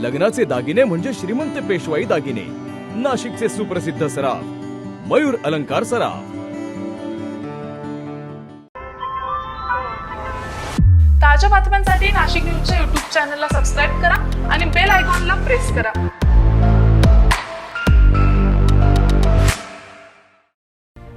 लग्नाचे दागिने म्हणजे श्रीमंत पेशवाई दागिने. नाशिकचे सुप्रसिद्ध सराफ मयूर अलंकार सराफ. ताज्या बातम्यांसाठी नाशिक न्यूजच्या युट्यूब चॅनलला सबस्क्राईब करा आणि बेल आयकॉनला प्रेस करा.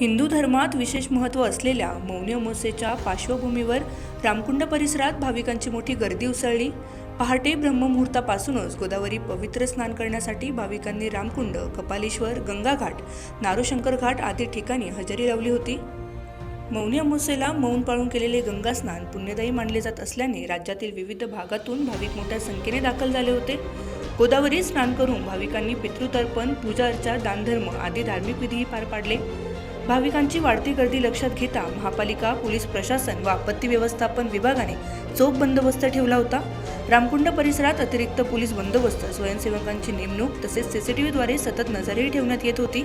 हिंदू धर्मात विशेष महत्त्व असलेल्या मौनी अमावस्येच्या पार्श्वभूमीवर रामकुंड परिसरात भाविकांची मोठी गर्दी उसळली. पहाटे ब्रह्ममुहूर्तापासूनच गोदावरी पवित्र स्नान करण्यासाठी भाविकांनी रामकुंड कपालेश्वर गंगाघाट नारोशंकर घाट आदी ठिकाणी हजेरी लावली होती. मौनी अमावस्येला मौन पाळून केलेले गंगा स्नान पुण्यदायी मानले जात असल्याने राज्यातील विविध भागातून भाविक मोठ्या संख्येने दाखल झाले होते. गोदावरी स्नान करून भाविकांनी पितृतर्पण पूजा अर्चा दानधर्म आदी धार्मिक विधीही पार पाडले. भाविकांची वाढती गर्दी लक्षात घेता महापालिका पोलीस प्रशासन व आपत्ती व्यवस्थापन विभागाने चोख बंदोबस्त ठेवला होता. रामकुंड परिसरात अतिरिक्त पोलीस बंदोबस्त स्वयंसेवकांची नेमणूक तसेच सीसीटीव्हीद्वारे सतत नजरही ठेवण्यात येत होती.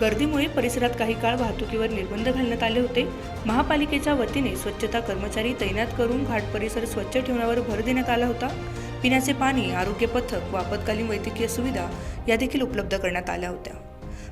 गर्दीमुळे परिसरात काही काळ वाहतुकीवर निर्बंध घालण्यात आले होते. महापालिकेच्या वतीने स्वच्छता कर्मचारी तैनात करून घाट परिसर स्वच्छ ठेवण्यावर भर देण्यात आला होता. पिण्याचे पाणी आरोग्य पथक व आपत्कालीन वैद्यकीय सुविधा या देखील उपलब्ध करण्यात आल्या होत्या.